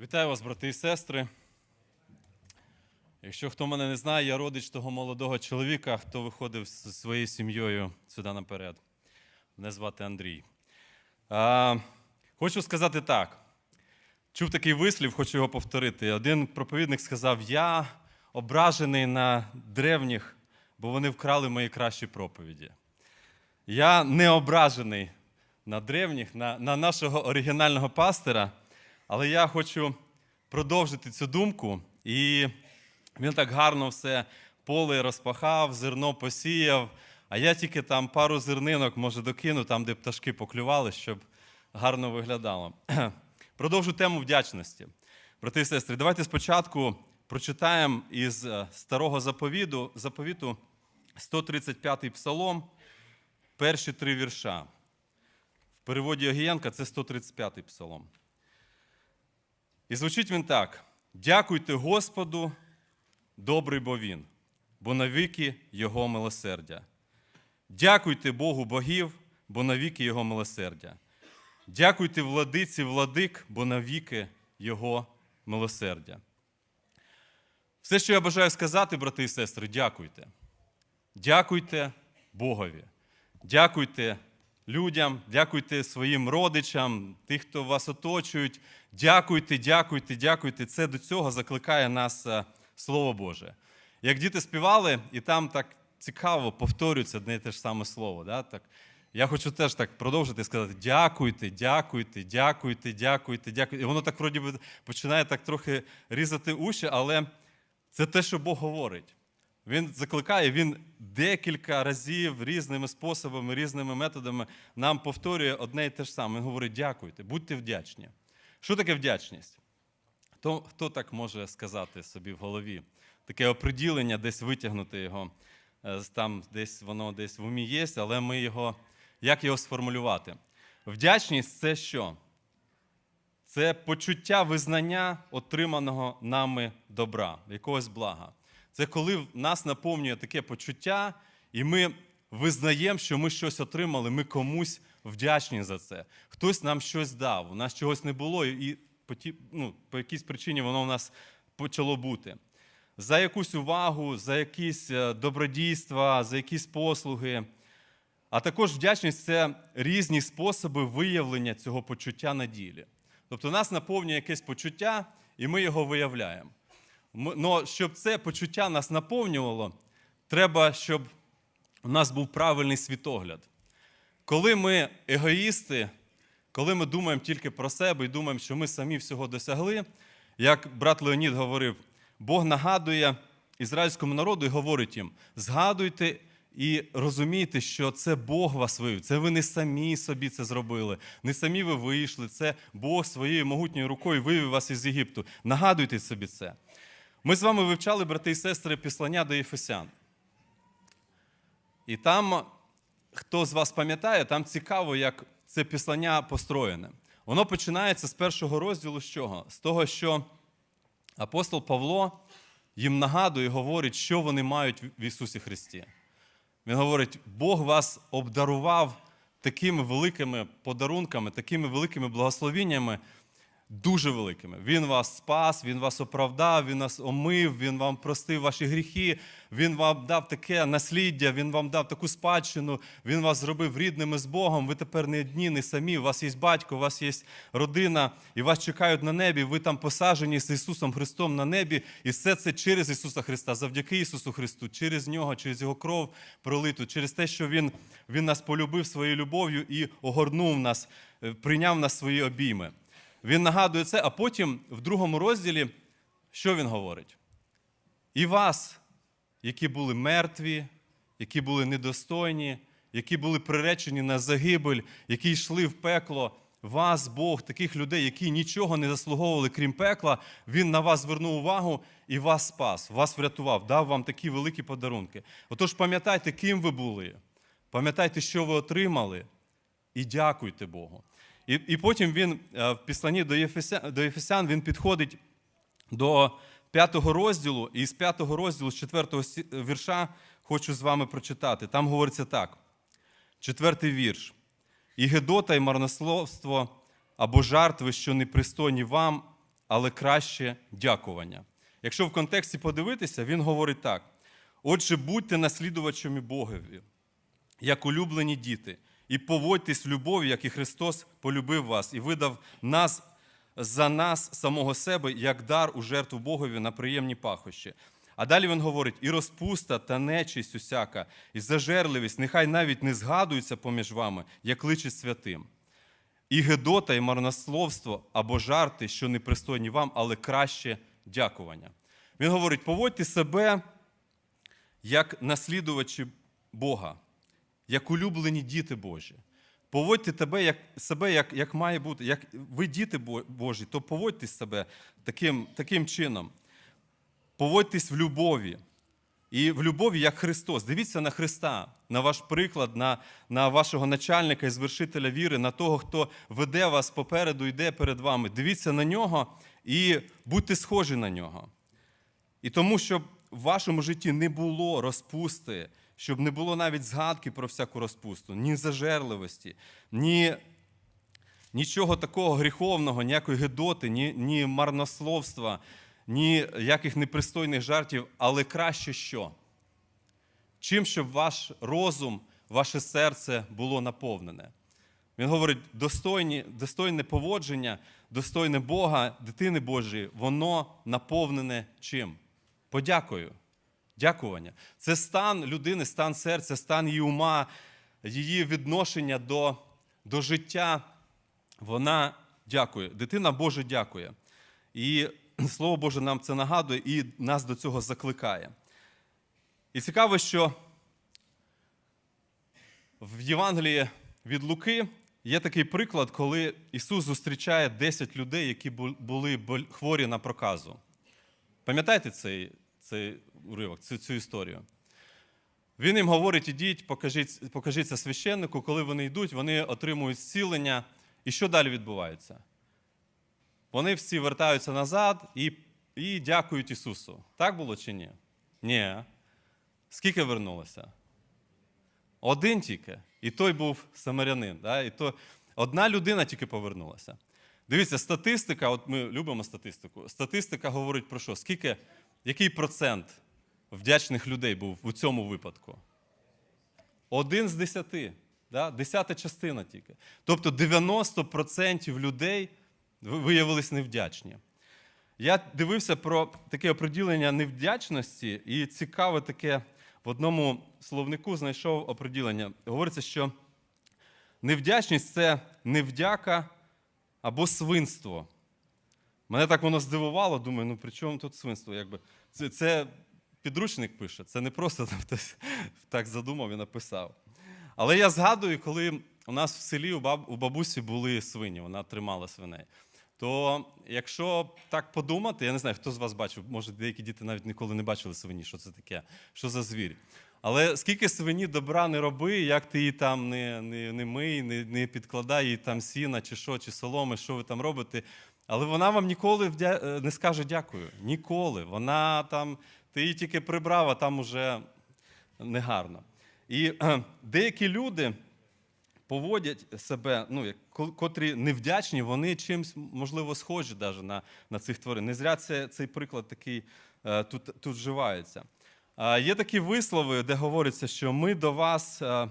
Вітаю вас, брати і сестри. Якщо хто мене не знає, я родич того молодого чоловіка, хто виходив зі своєю сім'єю сюди наперед. Мене звати Андрій. А, хочу сказати так. Чув такий вислів, хочу його повторити. Один проповідник сказав: Я ображений на древніх, бо вони вкрали мої кращі проповіді. Я не ображений на древніх, на, на нашого оригінального пастора, але я хочу продовжити цю думку. І він так гарно все поле розпахав, зерно посіяв, а я тільки там пару зернинок, може, докину, там, де пташки поклювали, щоб гарно виглядало. Продовжу тему вдячності. Брати і сестри, давайте спочатку прочитаємо із е, старого заповіту, заповіту 135-й псалом, перші три вірша. В переводі Огієнка це 135-й псалом. І звучить він так: дякуйте Господу, добрий бо Він, бо навіки Його милосердя. Дякуйте Богу богів, бо навіки Його милосердя. Дякуйте владиці владик, бо навіки Його милосердя. Все, що я бажаю сказати, брати і сестри, дякуйте. Дякуйте Богові. Дякуйте людям, дякуйте своїм родичам, тих, хто вас оточують. Дякуйте, дякуйте, дякуйте. Це до цього закликає нас е, Слово Боже. Як діти співали, і там так цікаво повторюється одне і те ж саме слово. Да? Так, я хочу теж так продовжити і сказати: дякуйте, дякуйте, дякуйте, дякуйте, дякуйте. І воно так вроді починає так трохи різати уші, але це те, що Бог говорить. Він закликає, він декілька разів різними способами, різними методами нам повторює одне і те ж саме. Він говорить: дякуйте, будьте вдячні. Що таке вдячність? Хто, хто так може сказати собі в голові? Таке оприділення, десь витягнути його, е, там десь воно десь в умі є, але ми його, як його сформулювати? Вдячність це що? Це почуття визнання отриманого нами добра, якогось блага. Це коли нас наповнює таке почуття, і ми визнаємо, що ми щось отримали, ми комусь вдячні за це. Хтось нам щось дав, у нас чогось не було, і по, ті, ну, по якійсь причині воно у нас почало бути. За якусь увагу, за якісь е, добродійства, за якісь послуги. А також вдячність це різні способи виявлення цього почуття на ділі. Тобто нас наповнює якесь почуття, і ми його виявляємо. Але щоб це почуття нас наповнювало, треба, щоб у нас був правильний світогляд. Коли ми егоїсти, коли ми думаємо тільки про себе і думаємо, що ми самі всього досягли, як брат Леонід говорив, Бог нагадує ізраїльському народу і говорить їм: згадуйте і розумійте, що це Бог вас вивів. Це ви не самі собі це зробили, не самі ви вийшли. Це Бог своєю могутньою рукою вивів вас із Єгипту. Нагадуйте собі це. Ми з вами вивчали, брати і сестри, післання до Єфесян. І там, хто з вас пам'ятає, там цікаво, як це післання построєне. Воно починається з першого розділу з чого? З того, що апостол Павло їм нагадує говорить, що вони мають в Ісусі Христі. Він говорить: Бог вас обдарував такими великими подарунками, такими великими благословіннями, дуже великими. Він вас спас, Він вас оправдав, Він вас омив, Він вам простив ваші гріхи, Він вам дав таке насліддя, Він вам дав таку спадщину, Він вас зробив рідними з Богом. Ви тепер не одні, не самі. У вас є батько, у вас є родина, і вас чекають на небі. Ви там посаджені з Ісусом Христом на небі. І все це через Ісуса Христа, завдяки Ісусу Христу, через Нього, через Його кров пролиту, через те, що Він, Він нас полюбив своєю любов'ю і огорнув нас, е, прийняв нас свої обійми. Він нагадує це, а потім в другому розділі, що він говорить? І вас, які були мертві, які були недостойні, які були приречені на загибель, які йшли в пекло, вас, Бог, таких людей, які нічого не заслуговували, крім пекла, Він на вас звернув увагу і вас спас, вас врятував, дав вам такі великі подарунки. Отож, пам'ятайте, ким ви були, пам'ятайте, що ви отримали, і дякуйте Богу. І, і потім він е, в післанні до Єфесян, до Єфесян він підходить до п'ятого розділу, і з п'ятого розділу, з четвертого сі- вірша, хочу з вами прочитати. Там говориться так: четвертий вірш. І гедота, і марнословство або жартви, що непристойні вам, але краще дякування. Якщо в контексті подивитися, він говорить так: отже, будьте наслідувачами Богові, як улюблені діти, і поводьтесь в любові, як і Христос полюбив вас і видав нас за нас самого себе як дар у жертву Богові на приємні пахощі. А далі він говорить: і розпуста та нечисть усяка, і зажерливість, нехай навіть не згадуються поміж вами, як личить святим. І гедота, і марнословство або жарти, що непристойні вам, але краще дякування. Він говорить: поводьте себе як наслідувачі Бога, як улюблені діти Божі. Поводьте тебе як, себе, як, як має бути. Як ви діти Божі, то поводьте себе таким, таким чином. Поводьтесь в любові. І в любові, як Христос. Дивіться на Христа, на ваш приклад, на, на вашого начальника і звершителя віри, на того, хто веде вас попереду, йде перед вами. Дивіться на нього і будьте схожі на нього. І тому, щоб в вашому житті не було розпусти, щоб не було навіть згадки про всяку розпусту, ні зажерливості, ні нічого такого гріховного, ніякої гедоти, ні, ні марнословства, ні яких непристойних жартів, але краще що? Чим, щоб ваш розум, ваше серце було наповнене. Він говорить, достойні, достойне поводження, достойне Бога, дитини Божої, воно наповнене чим? Подякою. Дякування. Це стан людини, стан серця, стан її ума, її відношення до, до життя. Вона дякує. Дитина Божа дякує. І Слово Боже нам це нагадує і нас до цього закликає. І цікаво, що в Євангелії від Луки є такий приклад, коли Ісус зустрічає 10 людей, які були хворі на проказу. Пам'ятаєте цей, цей уривок, цю, цю історію? Він їм говорить: ідіть, покажіть, покажіться священнику. Коли вони йдуть, вони отримують зцілення. І що далі відбувається? Вони всі вертаються назад і, і дякують Ісусу. Так було чи ні? Ні. Скільки вернулося? Один тільки. І той був самарянин. Да? І то одна людина тільки повернулася. Дивіться, статистика, от ми любимо статистику. Статистика говорить про що? Скільки, який процент вдячних людей був у цьому випадку? Один з десяти. Да? Десята частина тільки. Тобто 90% людей ви- виявились невдячні. Я дивився про таке оприділення невдячності, і цікаве таке в одному словнику знайшов оприділення. Говориться, що невдячність це невдяка або свинство. Мене так воно здивувало, думаю, ну при чому тут свинство? Якби? Це, це підручник пише, це не просто там хтось так задумав і написав. Але я згадую, коли у нас в селі у, баб, у бабусі були свині, вона тримала свиней. То якщо так подумати, я не знаю, хто з вас бачив, може деякі діти навіть ніколи не бачили свині, що це таке, що за звір. Але скільки свині добра не роби, як ти її там не, не, не мий, не, не підкладай їй там сіна, чи що, чи соломи, що ви там робите. Але вона вам ніколи е, не скаже дякую. Ніколи. Вона там, ти її тільки прибрав, а там уже негарно. І деякі люди поводять себе, ну, як- котрі невдячні, вони чимось, можливо, схожі даже на, на цих тварин. Не зря це, цей приклад такий е, тут, тут вживається. Є такі вислови, де говориться, що ми до вас е,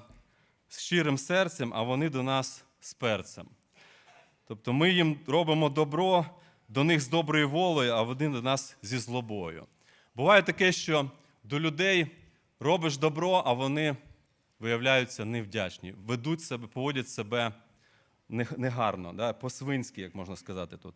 з щирим серцем, а вони до нас з перцем. Тобто ми їм робимо добро, до них з доброю волею, а вони до нас зі злобою. Буває таке, що до людей робиш добро, а вони виявляються невдячні, ведуть себе, поводять себе негарно, да, по-свинськи, як можна сказати тут.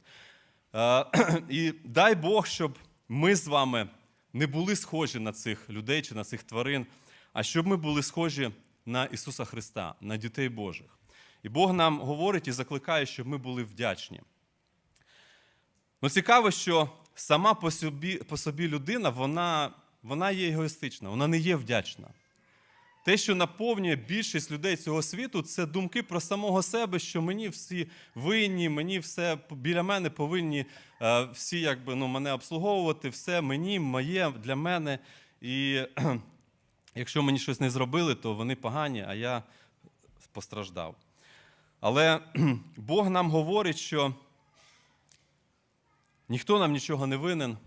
Е, І дай Бог, щоб ми з вами не були схожі на цих людей чи на цих тварин, а щоб ми були схожі на Ісуса Христа, на дітей Божих. І Бог нам говорить і закликає, щоб ми були вдячні. Ну, цікаво, що сама по собі, по собі людина, вона, вона є егоїстична, вона не є вдячна. Те, що наповнює більшість людей цього світу, це думки про самого себе, що мені всі винні, мені все біля мене повинні е, всі якби, ну, мене обслуговувати, все мені, моє, для мене. І якщо мені щось не зробили, то вони погані, а я постраждав. Але Бог нам говорить, що Ніхто нам нічого не винен,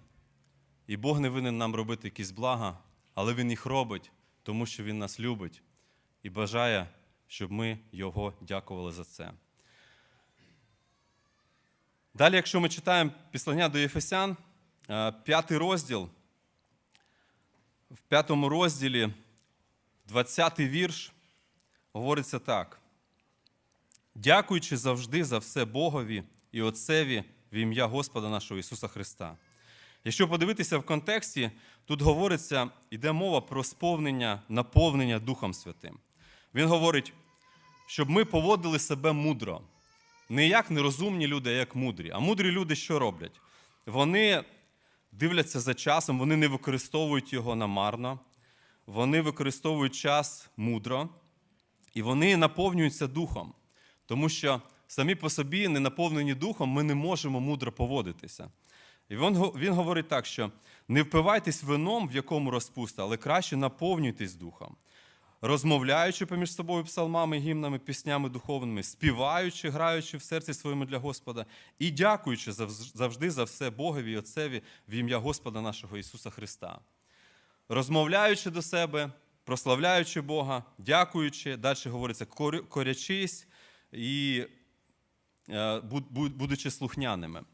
і Бог не винен нам робити якісь блага, але Він їх робить, тому що Він нас любить і бажає, щоб ми Його дякували за це. Далі, якщо ми читаємо післання до Єфесян, е, п'ятий розділ, в п'ятому розділі, 20-й вірш, говориться так. Дякуючи завжди за все Богові і Отцеві в ім'я Господа нашого Ісуса Христа. Якщо подивитися в контексті, тут говориться, йде мова про сповнення, наповнення Духом Святим. Він говорить, щоб ми поводили себе мудро. Не як нерозумні люди, а як мудрі. А мудрі люди що роблять? Вони дивляться за часом, вони не використовують його намарно, вони використовують час мудро, і вони наповнюються духом. Тому що самі по собі, не наповнені духом, ми не можемо мудро поводитися. І він, він говорить так, що не впивайтесь вином, в якому розпуста, але краще наповнюйтесь духом, розмовляючи поміж собою псалмами, гімнами, піснями духовними, співаючи, граючи в серці своєму для Господа і дякуючи завжди за все Богові і Отцеві в ім'я Господа нашого Ісуса Христа. Розмовляючи до себе, прославляючи Бога, дякуючи, далі говориться, корячись і будучи слухняними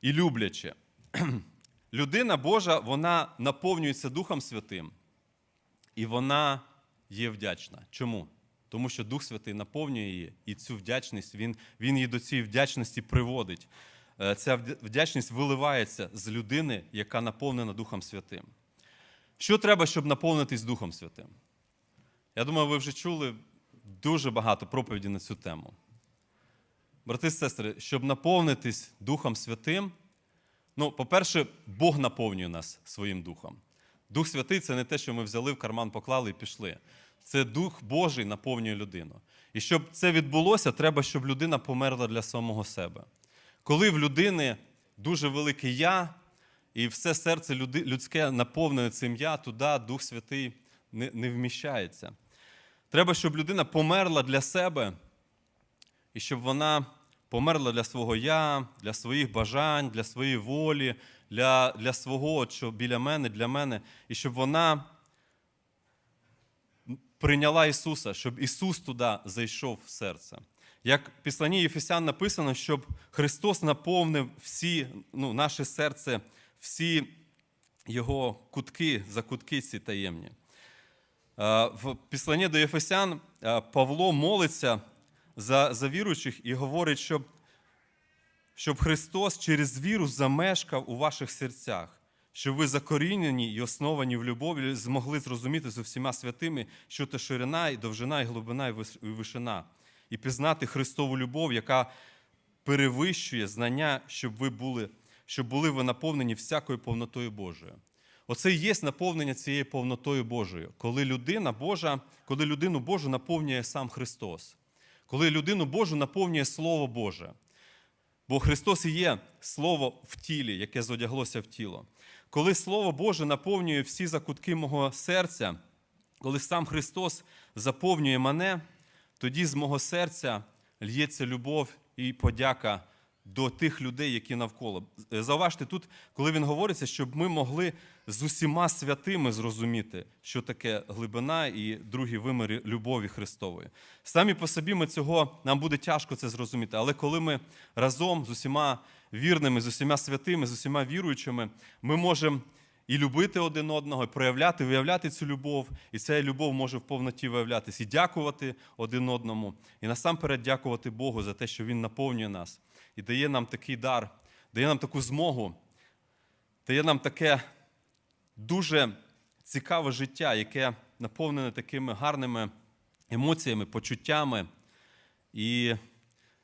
і люблячи. Людина Божа, вона наповнюється Духом Святим, і вона є вдячна. Чому? Тому що Дух Святий наповнює її, і цю вдячність він, він її до цієї вдячності приводить. Е, Ця вдячність виливається з людини, яка наповнена Духом Святим. Що треба, щоб наповнитись Духом Святим? Я думаю, ви вже чули дуже багато проповіді на цю тему. Брати і сестри, щоб наповнитись Духом Святим, ну, по-перше, Бог наповнює нас своїм Духом. Дух Святий це не те, що ми взяли в карман, поклали і пішли. Це Дух Божий наповнює людину. І щоб це відбулося, треба, щоб людина померла для самого себе. Коли в людини дуже велике я, і все серце людське наповнене цим я, туди Дух Святий не, вміщається. Треба, щоб людина померла для себе, і щоб вона померла для свого я, для своїх бажань, для своєї волі, для, для свого, що біля мене, для мене, і щоб вона прийняла Ісуса, щоб Ісус туди зайшов в серце. Як в післанні Єфесян написано, щоб Христос наповнив всі, ну, наше серце, всі Його кутки, закутки ці таємні. Е, В післанні до Єфесян е, Павло молиться за, за віруючих і говорить, щоб, щоб Христос через віру замешкав у ваших серцях, щоб ви закорінені і основані в любові змогли зрозуміти з усіма святими, що то ширина, і довжина, і глибина, і вишина, і пізнати Христову любов, яка перевищує знання, щоб ви були, щоб були ви наповнені всякою повнотою Божою. Оце і є наповнення цією повнотою Божою, коли людина Божа, коли людину Божу наповнює сам Христос, коли людину Божу наповнює Слово Боже. Бо Христос і є Слово в тілі, яке зодяглося в тіло. Коли Слово Боже наповнює всі закутки мого серця, коли сам Христос заповнює мене, тоді з мого серця л'ється любов і подяка до тих людей, які навколо. Е, Зауважте тут, коли він говориться, щоб ми могли з усіма святими зрозуміти, що таке глибина і другі виміри любові Христової. Самі по собі ми цього нам буде тяжко це зрозуміти, але коли ми разом з усіма вірними, з усіма святими, з усіма віруючими, ми можемо і любити один одного, і проявляти, виявляти цю любов, і ця любов може в повноті виявлятися, і дякувати один одному, і насамперед дякувати Богу за те, що Він наповнює нас і дає нам такий дар, дає нам таку змогу, дає нам таке дуже цікаве життя, яке наповнене такими гарними емоціями, почуттями і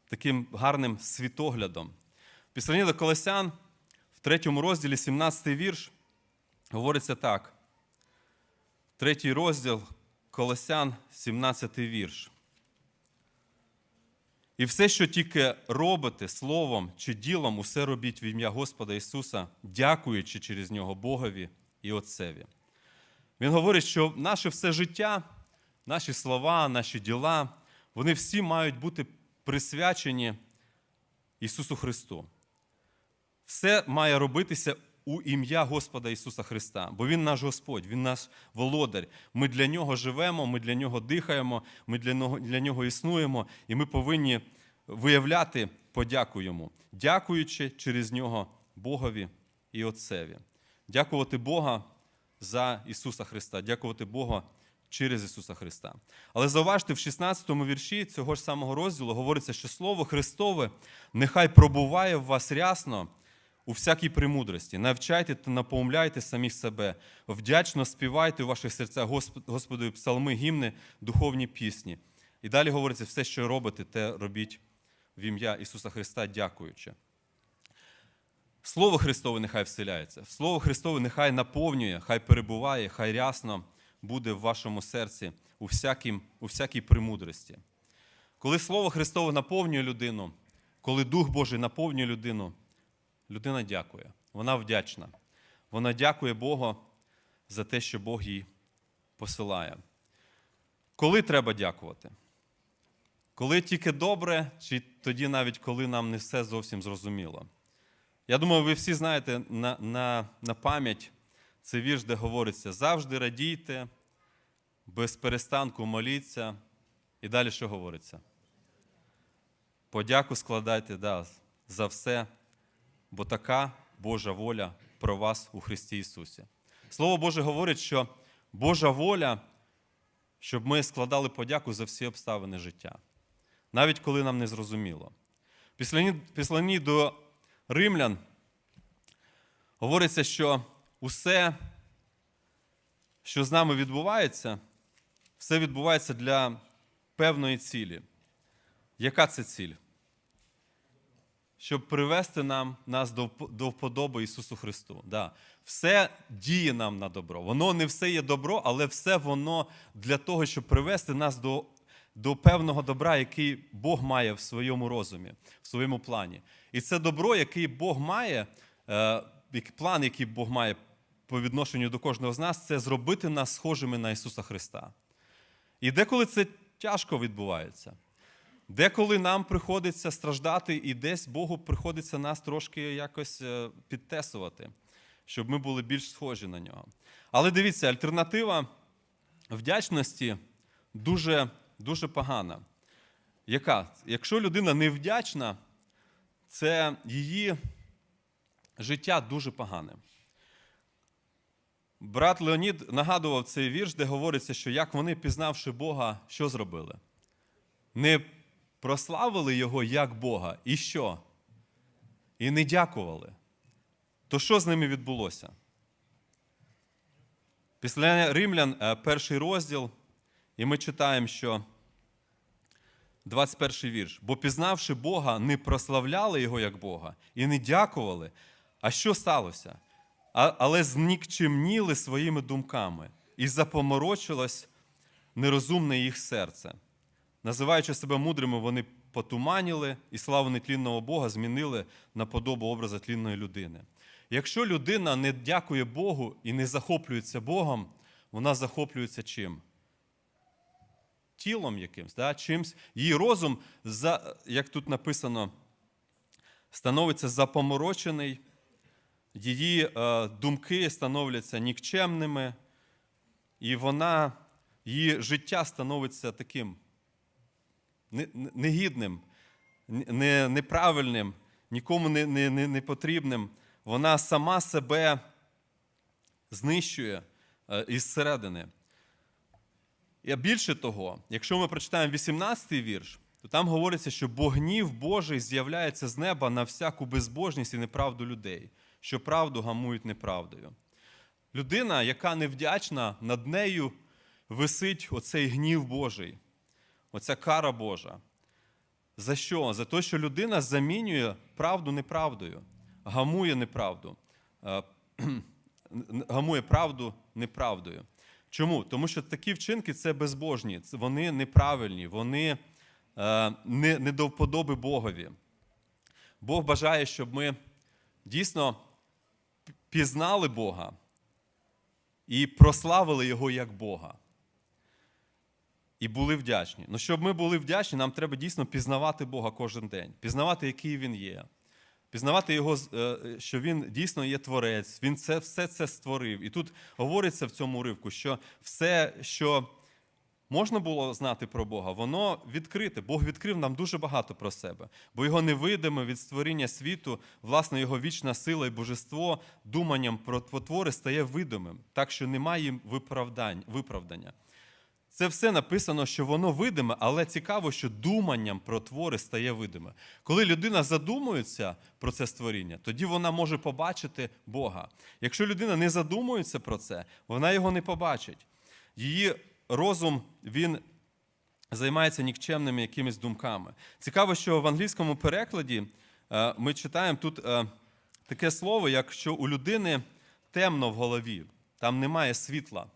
таким гарним світоглядом. Післанні до Колосян в третьому розділі, 17 й вірш, говориться так. Третій розділ Колосян, 17 й вірш. І все, що тільки робите словом чи ділом, усе робіть в ім'я Господа Ісуса, дякуючи через нього Богові і Отцеві. Він говорить, що наше все життя, наші слова, наші діла, вони всі мають бути присвячені Ісусу Христу. все має робитися у ім'я Господа Ісуса Христа, бо Він наш Господь, Він наш володар. Ми для Нього живемо, ми для Нього дихаємо, ми для Нього, для Нього існуємо, і ми повинні виявляти подяку Йому, дякуючи через Нього Богові і Отцеві. Дякувати Бога за Ісуса Христа, дякувати Бога через Ісуса Христа. Але зауважте, в 16 му вірші цього ж самого розділу говориться, що Слово Христове нехай пробуває в вас рясно у всякій премудрості. Навчайте та напоумляйте самі себе, вдячно співайте у ваших серцях Госп- Господу псалми, гімни, духовні пісні. І далі говориться, все, що робите, те робіть в ім'я Ісуса Христа, дякуючи. Слово Христове нехай вселяється. Слово Христове нехай наповнює, хай перебуває, хай рясно буде в вашому серці у, всякім, у всякій премудрості. Коли Слово Христове наповнює людину, коли Дух Божий наповнює людину, людина дякує. Вона вдячна. Вона дякує Богу за те, що Бог їй посилає. Коли треба дякувати? Коли тільки добре, чи тоді навіть коли нам не все зовсім зрозуміло? Я думаю, ви всі знаєте на, на, на пам'ять цей вірш, де говориться: завжди радійте, без перестанку моліться. І далі що говориться? Подяку складайте да, за все, бо така Божа воля про вас у Христі Ісусі. Слово Боже говорить, що Божа воля, щоб ми складали подяку за всі обставини життя, навіть коли нам не зрозуміло. Післанні до римлян говориться, що усе, що з нами відбувається, все відбувається для певної цілі. Яка це ціль? Щоб привести нам, нас до, до вподоби Ісусу Христу. Да. Все діє нам на добро. Воно не все є добро, але все воно для того, щоб привести нас до, до певного добра, який Бог має в своєму розумі, в своєму плані. І це добро, який Бог має, е, план, який Бог має по відношенню до кожного з нас, це зробити нас схожими на Ісуса Христа. І деколи це тяжко відбувається. Деколи нам приходиться страждати, і десь Богу приходиться нас трошки якось е, підтесувати, щоб ми були більш схожі на нього. Але дивіться, альтернатива вдячності дуже, дуже погана. Яка? Якщо людина невдячна, це її життя дуже погане. Брат Леонід нагадував цей вірш, де говориться, що як вони, пізнавши Бога, що зробили? Не прославили Його як Бога. І що? І не дякували. То що з ними відбулося? Після Римлян, е, перший розділ, і ми читаємо, що 21 вірш. Бо пізнавши Бога, не прославляли Його як Бога і не дякували. А що сталося? А, але знікчемніли своїми думками, і запоморочилось нерозумне їх серце. Називаючи себе мудрими, вони потуманіли і славу нетлінного Бога змінили на подобу образа тлінної людини. Якщо людина не дякує Богу і не захоплюється Богом, вона захоплюється чим? Тілом якимсь, да? чимсь. Її розум, за, як тут написано, становиться запоморочений, її е, думки становляться нікчемними, і вона, її життя становиться таким негідним, неправильним, нікому не, не, не, потрібним. Вона сама себе знищує е, із середини. І більше того, якщо ми прочитаємо 18-й вірш, то там говориться, що бо гнів Божий з'являється з неба на всяку безбожність і неправду людей, що правду гамують неправдою. Людина, яка невдячна, над нею висить оцей гнів Божий, оця кара Божа. За що? За те, що людина замінює правду неправдою, гамує неправду, е, гамує правду неправдою. Чому? Тому що такі вчинки це безбожні, вони неправильні, вони е, не, не до вподоби Богові. Бог бажає, щоб ми дійсно пізнали Бога і прославили Його як Бога. І були вдячні. Ну, щоб ми були вдячні, нам треба дійсно пізнавати Бога кожен день, пізнавати, який Він є, Пізнавати його, е, що він дійсно є творець, він це все це створив. І тут говориться в цьому уривку, що все, що можна було знати про Бога, воно відкрите. Бог відкрив нам дуже багато про себе, бо його невидиме від створіння світу, власне, його вічна сила і божество думанням про твори стає видимим, так що немає їм виправдань, виправдання. Це все написано, що воно видиме, але цікаво, що думанням про твори стає видиме. Коли людина задумується про це створіння, тоді вона може побачити Бога. Якщо людина не задумується про це, вона його не побачить. Її розум він займається нікчемними якимись думками. Цікаво, що в англійському перекладі е, ми читаємо тут е, таке слово, як що у людини темно в голові, там немає світла.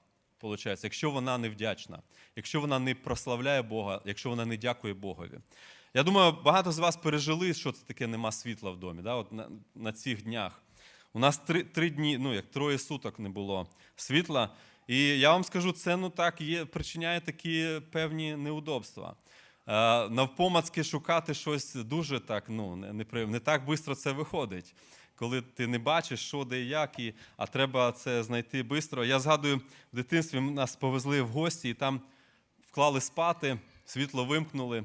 Получається, якщо вона не вдячна, якщо вона не прославляє Бога, якщо вона не дякує Богові. Я думаю, багато з вас пережили, що це таке нема світла в домі. Да? От на, на цих днях. У нас три, три дні, ну як троє суток не було світла. І я вам скажу, це ну так є, причиняє такі певні неудобства. Е, навпомацки шукати щось дуже так, ну не, не, не так швидко це виходить. Коли ти не бачиш, що де і як, і, а треба це знайти швидко. Я згадую, в дитинстві нас повезли в гості, і там вклали спати, світло вимкнули.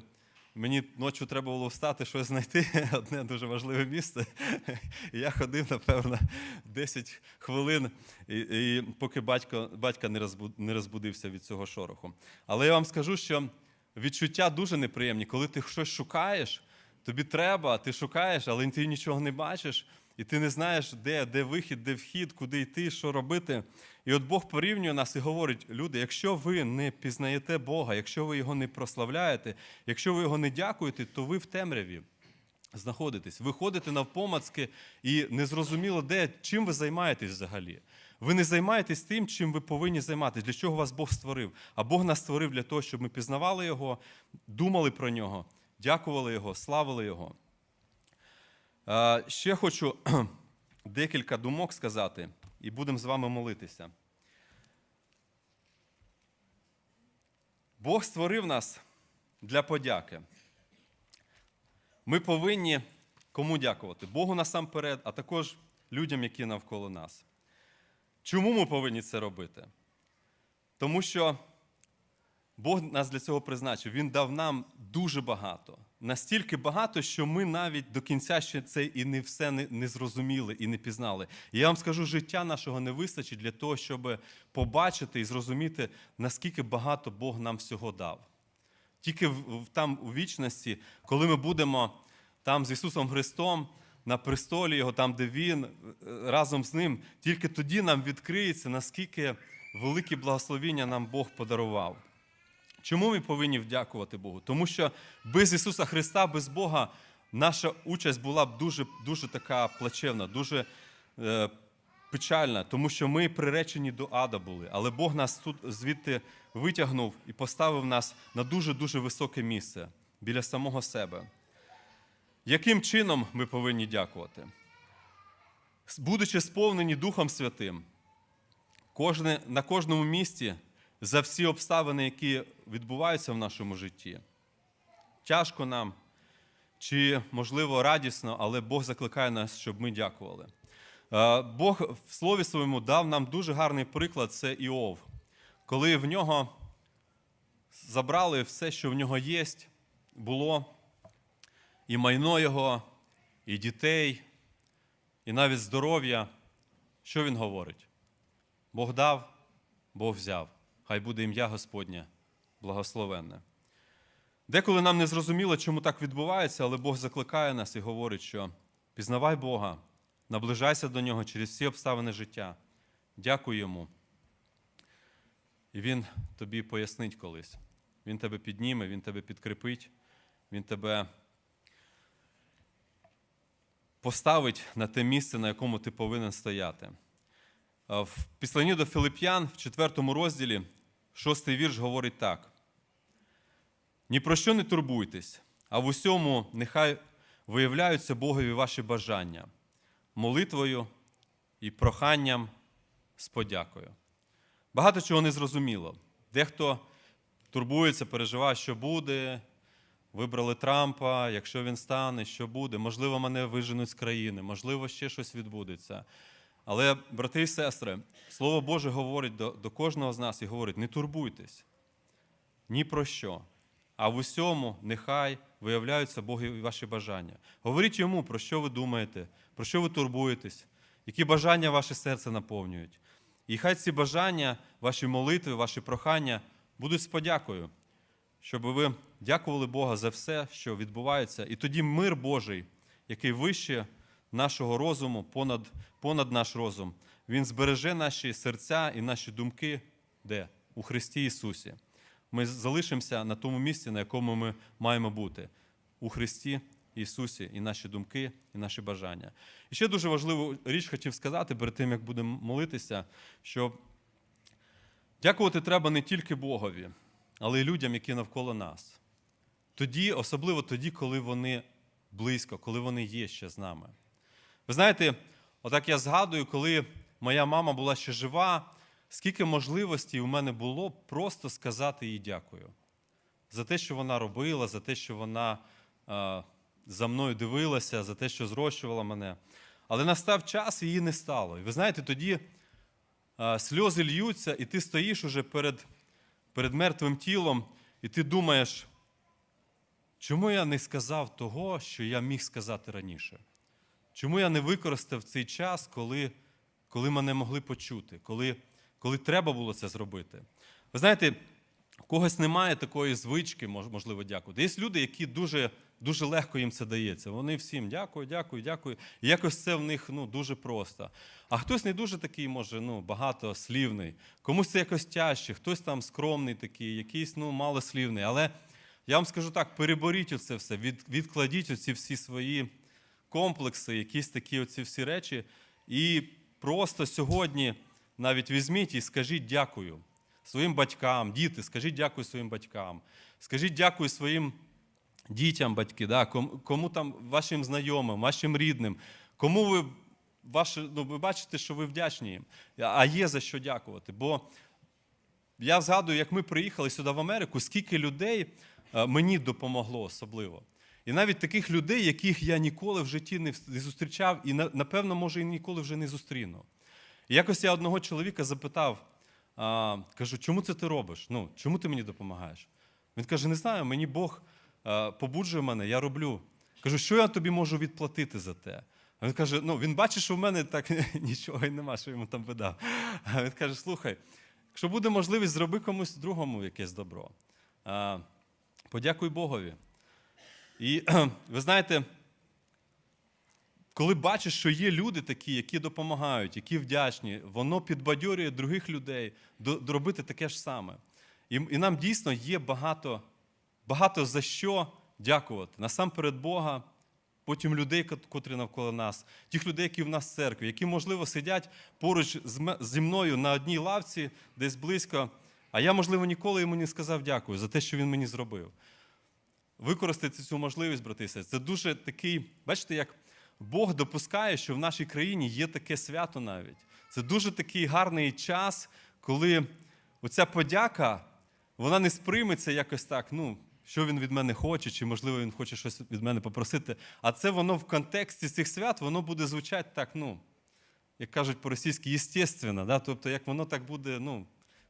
Мені ночі треба було встати, щось знайти, одне дуже важливе місце. Я ходив, напевно, 10 хвилин, і, і поки батько, батька не розбудився від цього шороху. Але я вам скажу, що відчуття дуже неприємні. Коли ти щось шукаєш, тобі треба, ти шукаєш, але ти нічого не бачиш, і ти не знаєш, де, де вихід, де вхід, куди йти, що робити. І от Бог порівнює нас і говорить: люди, якщо ви не пізнаєте Бога, якщо ви його не прославляєте, якщо ви його не дякуєте, то ви в темряві знаходитесь. Ви ходите навпомацки і незрозуміло, де, чим ви займаєтесь взагалі. Ви не займаєтесь тим, чим ви повинні займатися, для чого вас Бог створив. А Бог нас створив для того, щоб ми пізнавали Його, думали про нього, дякували Його, славили Його. Ще хочу декілька думок сказати, і будемо з вами молитися. Бог створив нас для подяки. Ми повинні кому дякувати? Богу насамперед, а також людям, які навколо нас. Чому ми повинні це робити? Тому що Бог нас для цього призначив. Він дав нам дуже багато. Настільки багато, що ми навіть до кінця ще це і не все не, не зрозуміли і не пізнали. І я вам скажу, життя нашого не вистачить для того, щоб побачити і зрозуміти, наскільки багато Бог нам всього дав. Тільки в, там у вічності, коли ми будемо там з Ісусом Христом на престолі Його, там, де Він, е, разом з Ним, тільки тоді нам відкриється, наскільки велике благословіння нам Бог подарував. Чому ми повинні вдякувати Богу? Тому що без Ісуса Христа, без Бога, наша участь була б дуже, дуже така плачевна, дуже е, печальна, тому що ми приречені до ада були. Але Бог нас тут звідти витягнув і поставив нас на дуже-дуже високе місце біля самого себе. Яким чином ми повинні дякувати? Будучи сповнені Духом Святим, на кожному місці за всі обставини, які відбуваються в нашому житті. Тяжко нам, чи, можливо, радісно, але Бог закликає нас, щоб ми дякували. Е, Бог в слові своєму дав нам дуже гарний приклад це Іов, коли в нього забрали все, що в нього є, було і майно його, і дітей, і навіть здоров'я. Що він говорить? Бог дав, Бог взяв. Хай буде ім'я Господнє благословенне. Деколи нам не зрозуміло, чому так відбувається, але Бог закликає нас і говорить, що пізнавай Бога, наближайся до нього через всі обставини життя. Дякуй йому. І Він тобі пояснить колись. Він тебе підніме, Він тебе підкріпить, Він тебе поставить на те місце, на якому ти повинен стояти. В післанні до Филип'ян в 4 розділі, шостий вірш говорить так: ні про що не турбуйтесь, а в усьому нехай виявляються Богові ваші бажання, молитвою і проханням з подякою. Багато чого не зрозуміло. Дехто турбується, переживає, що буде, вибрали Трампа, якщо він стане, що буде? Можливо, мене виженуть з країни, можливо, ще щось відбудеться. Але, брати і сестри, Слово Боже говорить до, до кожного з нас і говорить: не турбуйтесь ні про що. А в усьому нехай виявляються Богові ваші бажання. Говоріть йому, про що ви думаєте, про що ви турбуєтесь, які бажання ваше серце наповнюють. І хай ці бажання, ваші молитви, ваші прохання будуть з подякою, щоб ви дякували Бога за все, що відбувається. І тоді мир Божий, який вище нашого розуму, понад, понад наш розум, він збереже наші серця і наші думки де? У Христі Ісусі. Ми залишимося на тому місці, на якому ми маємо бути у Христі Ісусі, і наші думки, і наші бажання. І ще дуже важливу річ хотів сказати перед тим, як будемо молитися, що дякувати треба не тільки Богові, але й людям, які навколо нас. Тоді, особливо тоді, коли вони близько, коли вони є ще з нами. Ви знаєте, отак я згадую, коли моя мама була ще жива, скільки можливостей у мене було просто сказати їй дякую за те, що вона робила, за те, що вона е, за мною дивилася, за те, що зрощувала мене. Але настав час, і її не стало. І ви знаєте, тоді е, сльози льються, і ти стоїш уже перед, перед мертвим тілом, і ти думаєш, чому я не сказав того, що я міг сказати раніше? Чому я не використав цей час, коли, коли мене могли почути, коли, коли треба було це зробити? Ви знаєте, у когось немає такої звички, можливо, дякувати. Є люди, які дуже, дуже легко їм це дається. Вони всім дякую, дякую, дякую. І якось це в них ну, дуже просто. А хтось не дуже такий, може, ну, багатослівний, комусь це якось тяжче, хтось там скромний такий, якийсь ну, малослівний. Але я вам скажу так: переборіть оце все, від, відкладіть оці всі свої комплекси, якісь такі оці всі речі. І просто сьогодні навіть візьміть і скажіть дякую своїм батькам, діти, скажіть дякую своїм батькам, скажіть дякую своїм дітям, батьки, да, кому, там вашим знайомим, вашим рідним, кому ви, ваше, ну, ви бачите, що ви вдячні їм, а є за що дякувати. Бо я згадую, як ми приїхали сюди в Америку, скільки людей е, мені допомогло особливо. І навіть таких людей, яких я ніколи в житті не зустрічав, і напевно, може, і ніколи вже не зустріну. І якось я одного чоловіка запитав, а, кажу, чому це ти робиш? Ну, чому ти мені допомагаєш? Він каже: не знаю, мені Бог а, побуджує мене, я роблю. Кажу, що я тобі можу відплатити за те? А він каже: ну, він бачить, що в мене так нічого й нема, що йому там видав. А він каже: слухай, якщо буде можливість, зроби комусь другому якесь добро. А, подякуй Богові. І ви знаєте, коли бачиш, що є люди такі, які допомагають, які вдячні, воно підбадьорює других людей робити таке ж саме. І, і нам дійсно є багато, багато за що дякувати. Насамперед Бога, потім людей, котрі навколо нас, тих людей, які в нас в церкві, які, можливо, сидять поруч зі мною на одній лавці, десь близько. А я, можливо, ніколи йому не сказав дякую за те, що він мені зробив використати цю можливість, брати сестри. Це дуже такий, бачите, як Бог допускає, що в нашій країні є таке свято навіть. Це дуже такий гарний час, коли оця подяка, вона не сприйметься якось так, ну, що він від мене хоче, чи, можливо, він хоче щось від мене попросити. А це воно в контексті цих свят, воно буде звучати так, ну, як кажуть по-російськи, єстественно, да? тобто як воно так буде ну,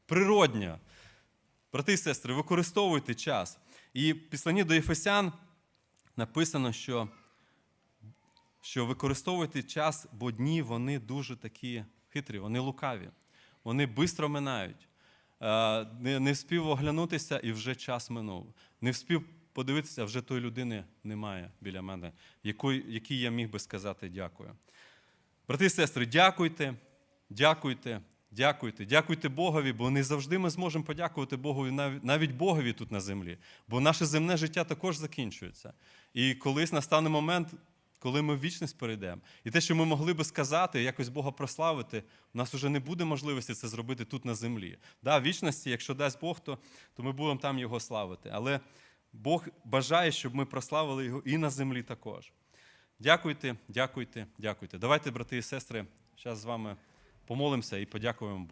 природньо. Брати і сестри, використовуйте час. І в післанні до Єфесян написано, що, що використовуйте час, бо дні вони дуже такі хитрі, вони лукаві, вони швидко минають. Е, Не, не вспів оглянутися, і вже час минув. Не вспів подивитися, вже тої людини немає біля мене, якій я міг би сказати дякую. Брати і сестри, дякуйте, дякуйте, дякуйте, дякуйте Богові, бо не завжди ми зможемо подякувати Богові, навіть- Богові тут на землі. Бо наше земне життя також закінчується. І колись настане момент, коли ми в вічність перейдемо. І те, що ми могли би сказати, якось Бога прославити, у нас вже не буде можливості це зробити тут на землі. Да, в вічності, якщо дасть Бог, то, то ми будемо там Його славити. Але Бог бажає, щоб ми прославили Його і на землі також. Дякуйте, дякуйте, дякуйте. Давайте, брати і сестри, зараз з вами помолимося і подякуємо Богу.